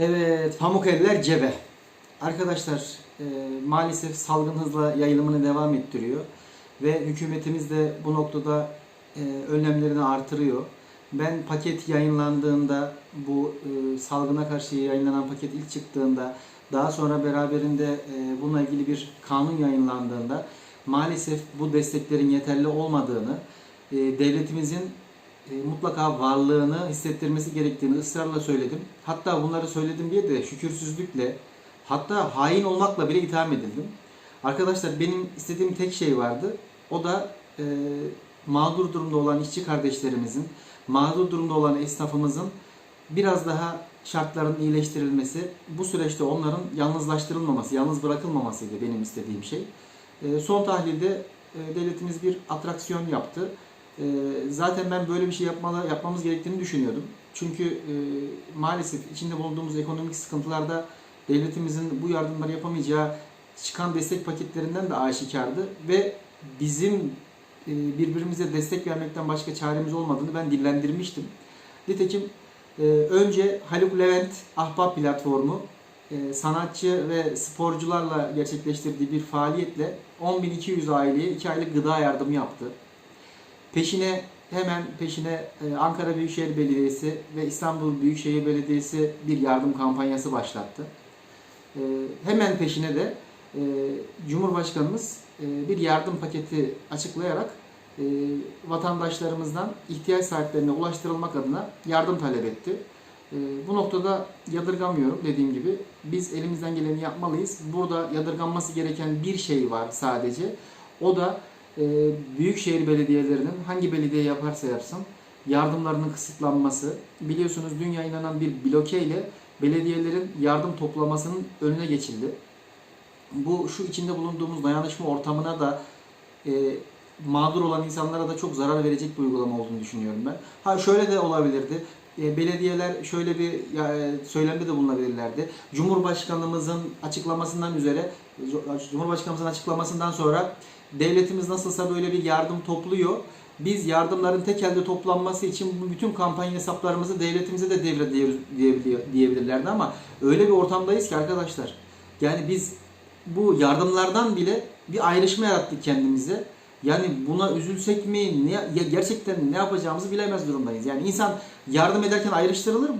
Evet, pamuk eller cebe. Arkadaşlar e, maalesef salgın hızla yayılımını devam ettiriyor ve hükümetimiz de bu noktada e, önlemlerini artırıyor. Ben paket yayınlandığında bu e, salgına karşı yayınlanan paket ilk çıktığında daha sonra beraberinde e, bununla ilgili bir kanun yayınlandığında maalesef bu desteklerin yeterli olmadığını, e, devletimizin mutlaka varlığını hissettirmesi gerektiğini ısrarla söyledim. Hatta bunları söyledim diye de şükürsüzlükle hatta hain olmakla bile itham edildim. Arkadaşlar benim istediğim tek şey vardı. O da e, mağdur durumda olan işçi kardeşlerimizin, mağdur durumda olan esnafımızın biraz daha şartların iyileştirilmesi, bu süreçte onların yalnızlaştırılmaması, yalnız bırakılmamasıydı benim istediğim şey. E, son tahlilde e, devletimiz bir atraksiyon yaptı. E, zaten ben böyle bir şey yapmalı, yapmamız gerektiğini düşünüyordum. Çünkü e, maalesef içinde bulunduğumuz ekonomik sıkıntılarda devletimizin bu yardımları yapamayacağı çıkan destek paketlerinden de aşikardı ve bizim e, birbirimize destek vermekten başka çaremiz olmadığını ben dillendirmiştim. Nitekim e, önce Haluk Levent Ahbap platformu e, sanatçı ve sporcularla gerçekleştirdiği bir faaliyetle 10.200 aileye 2 aylık gıda yardımı yaptı. Peşine hemen peşine e, Ankara Büyükşehir Belediyesi ve İstanbul Büyükşehir Belediyesi bir yardım kampanyası başlattı. E, hemen peşine de e, Cumhurbaşkanımız bir yardım paketi açıklayarak vatandaşlarımızdan ihtiyaç sahiplerine ulaştırılmak adına yardım talep etti. Bu noktada yadırgamıyorum dediğim gibi. Biz elimizden geleni yapmalıyız. Burada yadırganması gereken bir şey var sadece. O da e, büyükşehir belediyelerinin hangi belediye yaparsa yapsın yardımlarının kısıtlanması. Biliyorsunuz dün yayınlanan bir bloke ile belediyelerin yardım toplamasının önüne geçildi. Bu şu içinde bulunduğumuz dayanışma ortamına da e, mağdur olan insanlara da çok zarar verecek bir uygulama olduğunu düşünüyorum ben. Ha şöyle de olabilirdi. E, belediyeler şöyle bir ya, e, söylemde de bulunabilirlerdi. Cumhurbaşkanımızın açıklamasından üzere Cumhurbaşkanımızın açıklamasından sonra devletimiz nasılsa böyle bir yardım topluyor. Biz yardımların tek elde toplanması için bütün kampanya hesaplarımızı devletimize de diyebiliyor- diyebilirlerdi ama öyle bir ortamdayız ki arkadaşlar. Yani biz bu yardımlardan bile bir ayrışma yarattık kendimize. Yani buna üzülsek mi, ne, ya gerçekten ne yapacağımızı bilemez durumdayız. Yani insan yardım ederken ayrıştırılır mı?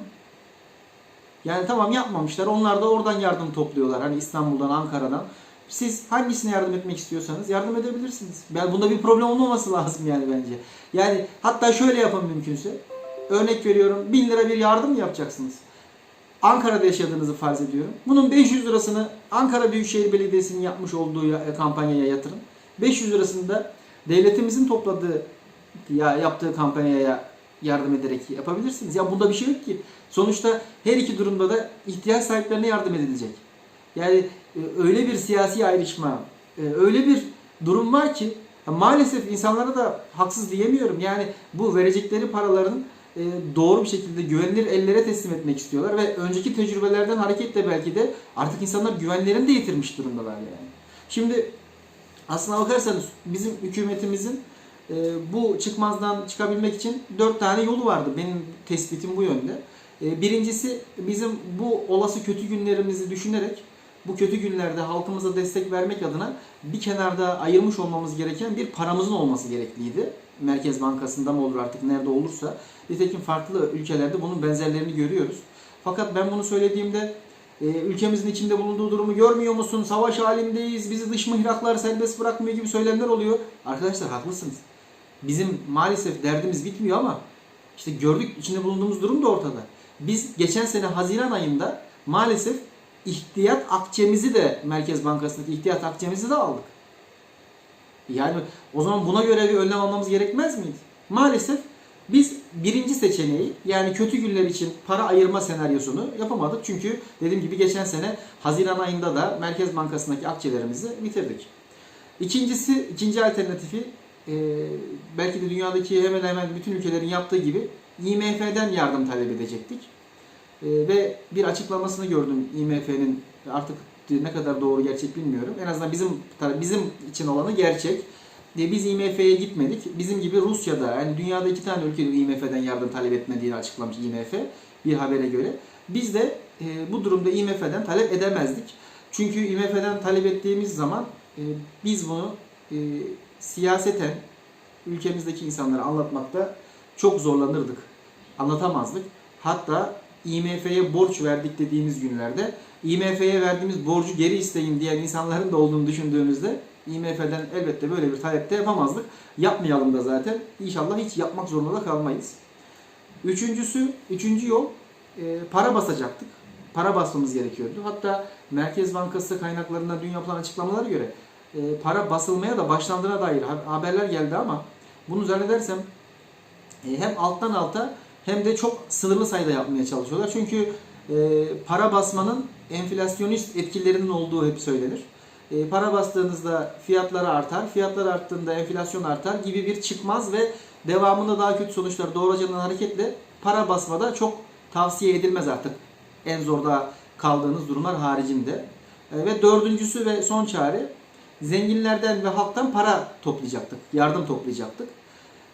Yani tamam yapmamışlar. Onlar da oradan yardım topluyorlar. Hani İstanbul'dan, Ankara'dan. Siz hangisine yardım etmek istiyorsanız yardım edebilirsiniz. Yani bunda bir problem olmaması lazım yani bence. Yani hatta şöyle yapın mümkünse. Örnek veriyorum 1000 lira bir yardım yapacaksınız? Ankara'da yaşadığınızı farz ediyorum. Bunun 500 lirasını Ankara Büyükşehir Belediyesi'nin yapmış olduğu ya- kampanyaya yatırın. 500 lirasını da devletimizin topladığı ya yaptığı kampanyaya yardım ederek yapabilirsiniz. Ya bunda bir şey yok ki. Sonuçta her iki durumda da ihtiyaç sahiplerine yardım edilecek. Yani e, öyle bir siyasi ayrışma, e, öyle bir durum var ki maalesef insanlara da haksız diyemiyorum. Yani bu verecekleri paraların e, doğru bir şekilde güvenilir ellere teslim etmek istiyorlar ve önceki tecrübelerden hareketle belki de artık insanlar güvenlerini de yitirmiş durumdalar yani. Şimdi aslına bakarsanız bizim hükümetimizin e, bu çıkmazdan çıkabilmek için dört tane yolu vardı. Benim tespitim bu yönde. Birincisi bizim bu olası kötü günlerimizi düşünerek bu kötü günlerde halkımıza destek vermek adına bir kenarda ayırmış olmamız gereken bir paramızın olması gerekliydi. Merkez Bankası'nda mı olur artık nerede olursa. Nitekim farklı ülkelerde bunun benzerlerini görüyoruz. Fakat ben bunu söylediğimde e, ülkemizin içinde bulunduğu durumu görmüyor musun? Savaş halindeyiz, bizi dış mihraklar serbest bırakmıyor gibi söylemler oluyor. Arkadaşlar haklısınız. Bizim maalesef derdimiz bitmiyor ama işte gördük içinde bulunduğumuz durum da ortada. Biz geçen sene Haziran ayında maalesef ihtiyat akçemizi de Merkez Bankası'ndaki ihtiyat akçemizi de aldık. Yani o zaman buna göre bir önlem almamız gerekmez miydi? Maalesef biz birinci seçeneği yani kötü günler için para ayırma senaryosunu yapamadık. Çünkü dediğim gibi geçen sene Haziran ayında da Merkez Bankası'ndaki akçelerimizi bitirdik. İkincisi, ikinci alternatifi e, belki de dünyadaki hemen hemen bütün ülkelerin yaptığı gibi IMF'den yardım talep edecektik. E, ve bir açıklamasını gördüm IMF'nin artık ne kadar doğru gerçek bilmiyorum. En azından bizim bizim için olanı gerçek. E, biz IMF'ye gitmedik. Bizim gibi Rusya'da yani dünyada iki tane ülke IMF'den yardım talep etmediğini açıklamış IMF bir habere göre. Biz de e, bu durumda IMF'den talep edemezdik. Çünkü IMF'den talep ettiğimiz zaman e, biz bunu e, siyaseten ülkemizdeki insanlara anlatmakta çok zorlanırdık. Anlatamazdık. Hatta IMF'ye borç verdik dediğimiz günlerde IMF'ye verdiğimiz borcu geri isteyin diyen insanların da olduğunu düşündüğümüzde IMF'den elbette böyle bir talepte yapamazdık. Yapmayalım da zaten. İnşallah hiç yapmak zorunda da kalmayız. Üçüncüsü, üçüncü yol e, para basacaktık. Para basmamız gerekiyordu. Hatta Merkez Bankası kaynaklarından dün yapılan açıklamalara göre e, para basılmaya da başlandığına dair ha- haberler geldi ama bunu zannedersem e, hem alttan alta hem de çok sınırlı sayıda yapmaya çalışıyorlar. Çünkü e, para basmanın enflasyonist etkilerinin olduğu hep söylenir. E, para bastığınızda fiyatları artar, fiyatlar arttığında enflasyon artar gibi bir çıkmaz ve devamında daha kötü sonuçlar doğuracağından hareketle para basmada çok tavsiye edilmez artık. En zorda kaldığınız durumlar haricinde. E, ve dördüncüsü ve son çare zenginlerden ve halktan para toplayacaktık, yardım toplayacaktık.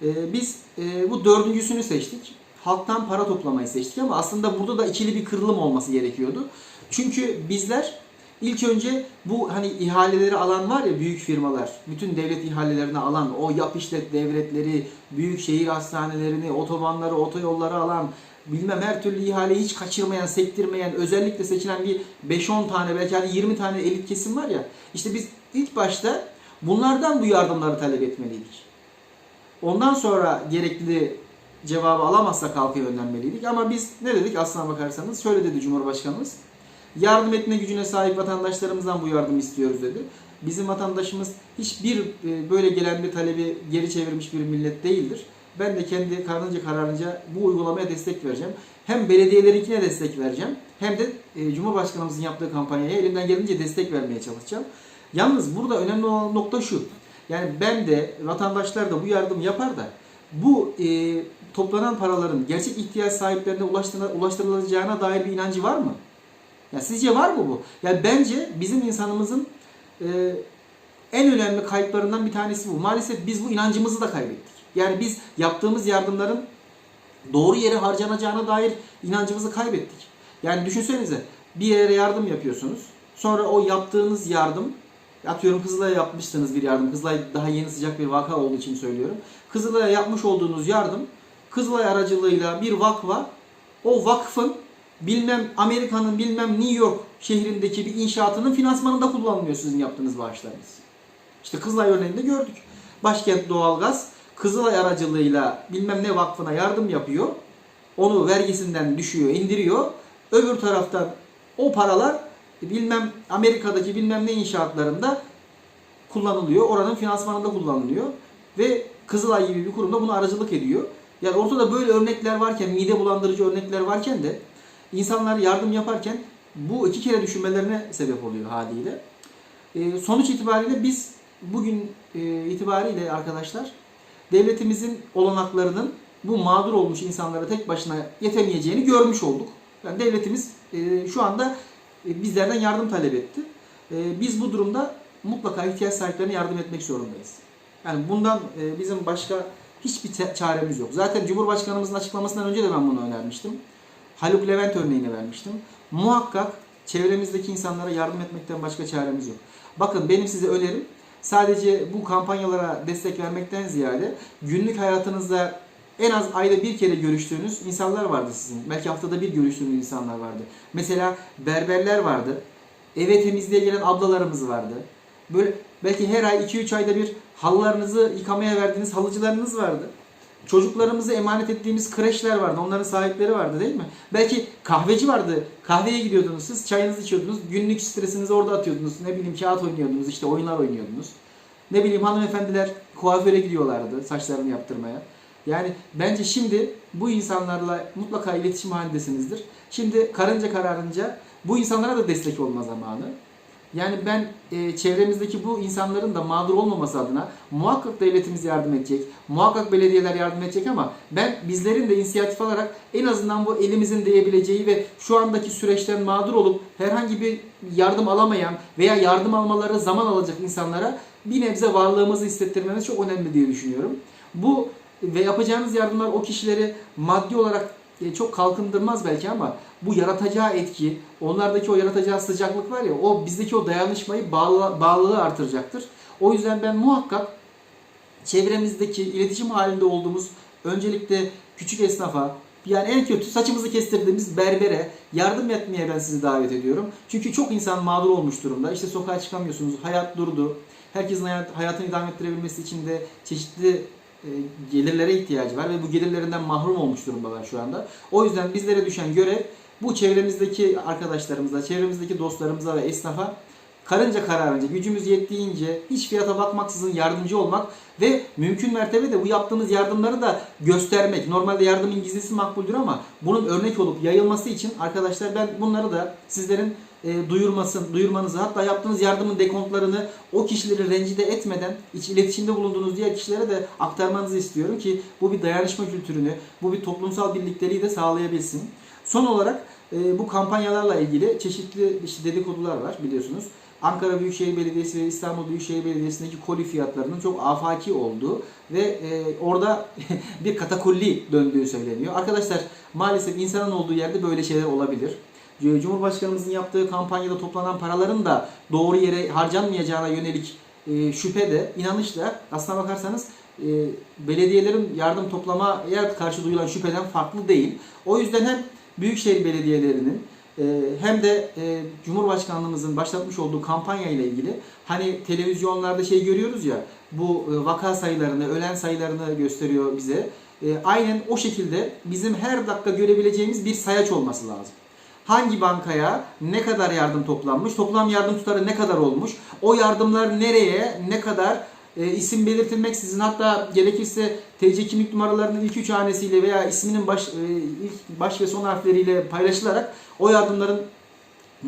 E, biz e, bu dördüncüsünü seçtik. Halktan para toplamayı seçtik ama aslında burada da ikili bir kırılım olması gerekiyordu. Çünkü bizler ilk önce bu hani ihaleleri alan var ya büyük firmalar, bütün devlet ihalelerini alan, o yap işlet devletleri, büyük şehir hastanelerini, otobanları, otoyolları alan, bilmem her türlü ihaleyi hiç kaçırmayan, sektirmeyen, özellikle seçilen bir 5-10 tane belki hadi 20 tane elit kesim var ya. İşte biz ilk başta bunlardan bu yardımları talep etmeliydik. Ondan sonra gerekli cevabı alamazsak halka yönlenmeliydik. Ama biz ne dedik aslına bakarsanız? Şöyle dedi Cumhurbaşkanımız. Yardım etme gücüne sahip vatandaşlarımızdan bu yardımı istiyoruz dedi. Bizim vatandaşımız hiçbir e, böyle gelen bir talebi geri çevirmiş bir millet değildir. Ben de kendi kararınca kararınca bu uygulamaya destek vereceğim. Hem belediyelerinkine destek vereceğim hem de e, Cumhurbaşkanımızın yaptığı kampanyaya elimden gelince destek vermeye çalışacağım. Yalnız burada önemli olan nokta şu. Yani ben de vatandaşlar da bu yardım yapar da bu e, toplanan paraların gerçek ihtiyaç sahiplerine ulaştırılacağına dair bir inancı var mı? Ya sizce var mı bu? Ya bence bizim insanımızın e, en önemli kayıplarından bir tanesi bu. Maalesef biz bu inancımızı da kaybettik. Yani biz yaptığımız yardımların doğru yere harcanacağına dair inancımızı kaybettik. Yani düşünsenize bir yere yardım yapıyorsunuz. Sonra o yaptığınız yardım atıyorum Kızılay'a yapmışsınız bir yardım. Kızılay daha yeni sıcak bir vaka olduğu için söylüyorum. Kızılay'a yapmış olduğunuz yardım Kızılay aracılığıyla bir vakfa o vakfın bilmem Amerika'nın bilmem New York şehrindeki bir inşaatının finansmanında kullanılıyor sizin yaptığınız bağışlarınız. İşte Kızılay örneğinde gördük. Başkent Doğalgaz Kızılay aracılığıyla bilmem ne vakfına yardım yapıyor. Onu vergisinden düşüyor, indiriyor. Öbür taraftan o paralar bilmem Amerika'daki bilmem ne inşaatlarında kullanılıyor. Oranın finansmanında kullanılıyor. Ve Kızılay gibi bir kurumda bunu aracılık ediyor. Yani ortada böyle örnekler varken, mide bulandırıcı örnekler varken de insanlar yardım yaparken bu iki kere düşünmelerine sebep oluyor haliyle. E, sonuç itibariyle biz bugün e, itibariyle arkadaşlar devletimizin olanaklarının bu mağdur olmuş insanlara tek başına yetemeyeceğini görmüş olduk. Yani devletimiz e, şu anda e, bizlerden yardım talep etti. E, biz bu durumda mutlaka ihtiyaç sahiplerine yardım etmek zorundayız. Yani bundan e, bizim başka hiçbir çaremiz yok. Zaten Cumhurbaşkanımızın açıklamasından önce de ben bunu önermiştim. Haluk Levent örneğini vermiştim. Muhakkak çevremizdeki insanlara yardım etmekten başka çaremiz yok. Bakın benim size önerim sadece bu kampanyalara destek vermekten ziyade günlük hayatınızda en az ayda bir kere görüştüğünüz insanlar vardı sizin. Belki haftada bir görüştüğünüz insanlar vardı. Mesela berberler vardı. Eve temizliğe gelen ablalarımız vardı. Böyle belki her ay 2-3 ayda bir halılarınızı yıkamaya verdiğiniz halıcılarınız vardı. Çocuklarımızı emanet ettiğimiz kreşler vardı. Onların sahipleri vardı değil mi? Belki kahveci vardı. Kahveye gidiyordunuz siz, çayınızı içiyordunuz. Günlük stresinizi orada atıyordunuz. Ne bileyim kağıt oynuyordunuz, işte oyunlar oynuyordunuz. Ne bileyim hanımefendiler kuaföre gidiyorlardı saçlarını yaptırmaya. Yani bence şimdi bu insanlarla mutlaka iletişim halindesinizdir. Şimdi karınca kararınca bu insanlara da destek olma zamanı. Yani ben e, çevremizdeki bu insanların da mağdur olmaması adına muhakkak devletimiz yardım edecek, muhakkak belediyeler yardım edecek ama ben bizlerin de inisiyatif alarak en azından bu elimizin değebileceği ve şu andaki süreçten mağdur olup herhangi bir yardım alamayan veya yardım almaları zaman alacak insanlara bir nebze varlığımızı hissettirmemiz çok önemli diye düşünüyorum. Bu ve yapacağınız yardımlar o kişileri maddi olarak çok kalkındırmaz belki ama bu yaratacağı etki, onlardaki o yaratacağı sıcaklık var ya o bizdeki o dayanışmayı, bağlı, bağlılığı artıracaktır. O yüzden ben muhakkak çevremizdeki iletişim halinde olduğumuz öncelikle küçük esnafa yani en kötü saçımızı kestirdiğimiz berbere yardım etmeye ben sizi davet ediyorum. Çünkü çok insan mağdur olmuş durumda. İşte sokağa çıkamıyorsunuz. Hayat durdu. Herkesin hayat, hayatını idame ettirebilmesi için de çeşitli e, gelirlere ihtiyacı var ve bu gelirlerinden mahrum olmuş durumdalar şu anda. O yüzden bizlere düşen görev bu çevremizdeki arkadaşlarımıza, çevremizdeki dostlarımıza ve esnafa karınca kararınca, gücümüz yettiğince hiç fiyata bakmaksızın yardımcı olmak ve mümkün mertebe de bu yaptığımız yardımları da göstermek. Normalde yardımın gizlisi makbuldür ama bunun örnek olup yayılması için arkadaşlar ben bunları da sizlerin e, duyurmasın, duyurmanızı hatta yaptığınız yardımın dekontlarını o kişileri rencide etmeden iç iletişimde bulunduğunuz diğer kişilere de aktarmanızı istiyorum ki bu bir dayanışma kültürünü, bu bir toplumsal birlikteliği de sağlayabilsin. Son olarak e, bu kampanyalarla ilgili çeşitli işte dedikodular var biliyorsunuz. Ankara Büyükşehir Belediyesi ve İstanbul Büyükşehir Belediyesi'ndeki koli fiyatlarının çok afaki olduğu ve e, orada bir katakulli döndüğü söyleniyor. Arkadaşlar maalesef insanın olduğu yerde böyle şeyler olabilir. Cumhurbaşkanımızın yaptığı kampanyada toplanan paraların da doğru yere harcanmayacağına yönelik e, şüphe de, inanış da aslına bakarsanız e, belediyelerin yardım toplamaya karşı duyulan şüpheden farklı değil. O yüzden hem büyükşehir belediyelerinin e, hem de Cumhurbaşkanlığımızın başlatmış olduğu kampanya ile ilgili hani televizyonlarda şey görüyoruz ya bu vaka sayılarını, ölen sayılarını gösteriyor bize. Aynen o şekilde bizim her dakika görebileceğimiz bir sayaç olması lazım hangi bankaya ne kadar yardım toplanmış, toplam yardım tutarı ne kadar olmuş, o yardımlar nereye, ne kadar e, isim belirtilmeksizin hatta gerekirse TC kimlik numaralarının ilk üç hanesiyle veya isminin baş, e, ilk baş ve son harfleriyle paylaşılarak o yardımların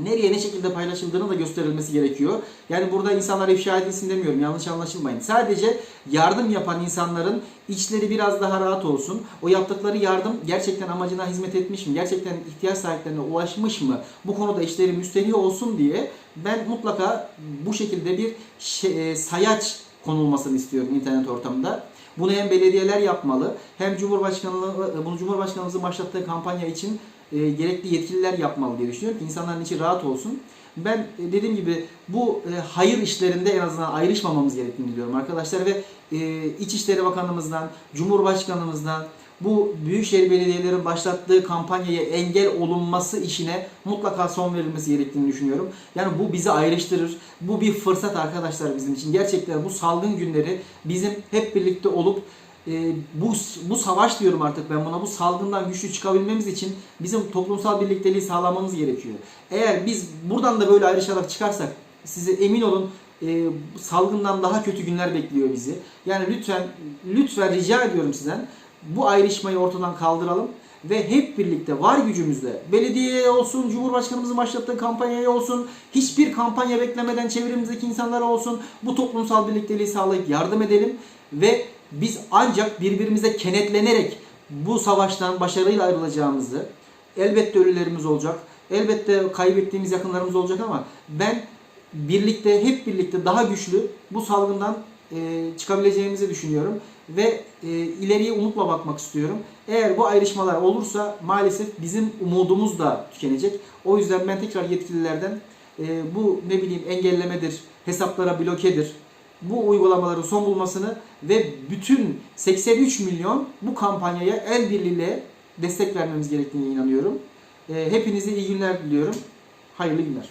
nereye ne şekilde paylaşıldığını da gösterilmesi gerekiyor. Yani burada insanlar ifşa edilsin demiyorum yanlış anlaşılmayın. Sadece yardım yapan insanların içleri biraz daha rahat olsun. O yaptıkları yardım gerçekten amacına hizmet etmiş mi? Gerçekten ihtiyaç sahiplerine ulaşmış mı? Bu konuda işleri müstehni olsun diye ben mutlaka bu şekilde bir şey, e, sayaç konulmasını istiyorum internet ortamında. Bunu hem belediyeler yapmalı hem Cumhurbaşkanlığı bunu Cumhurbaşkanımızın başlattığı kampanya için e, gerekli yetkililer yapmalı diye düşünüyorum ki insanların içi rahat olsun. Ben e, dediğim gibi bu e, hayır işlerinde en azından ayrışmamamız gerektiğini diyorum arkadaşlar ve e, İçişleri Bakanımızdan, Cumhurbaşkanımızdan bu büyükşehir belediyelerin başlattığı kampanyaya engel olunması işine mutlaka son verilmesi gerektiğini düşünüyorum. Yani bu bizi ayrıştırır. Bu bir fırsat arkadaşlar bizim için. Gerçekten bu salgın günleri bizim hep birlikte olup e, bu bu savaş diyorum artık ben buna bu salgından güçlü çıkabilmemiz için bizim toplumsal birlikteliği sağlamamız gerekiyor. Eğer biz buradan da böyle ayrışarak çıkarsak size emin olun e, salgından daha kötü günler bekliyor bizi. Yani lütfen lütfen rica ediyorum sizden bu ayrışmayı ortadan kaldıralım ve hep birlikte var gücümüzle belediyeye olsun, Cumhurbaşkanımızın başlattığı kampanyaya olsun, hiçbir kampanya beklemeden çevremizdeki insanlara olsun bu toplumsal birlikteliği sağlayıp yardım edelim ve biz ancak birbirimize kenetlenerek bu savaştan başarıyla ayrılacağımızı elbette ölülerimiz olacak. Elbette kaybettiğimiz yakınlarımız olacak ama ben birlikte hep birlikte daha güçlü bu salgından e, çıkabileceğimizi düşünüyorum ve e, ileriye umutla bakmak istiyorum. Eğer bu ayrışmalar olursa maalesef bizim umudumuz da tükenecek. O yüzden ben tekrar yetkililerden e, bu ne bileyim engellemedir, hesaplara blokedir, bu uygulamaların son bulmasını ve bütün 83 milyon bu kampanyaya el birliğiyle destek vermemiz gerektiğine inanıyorum. E, hepinize iyi günler diliyorum. Hayırlı günler.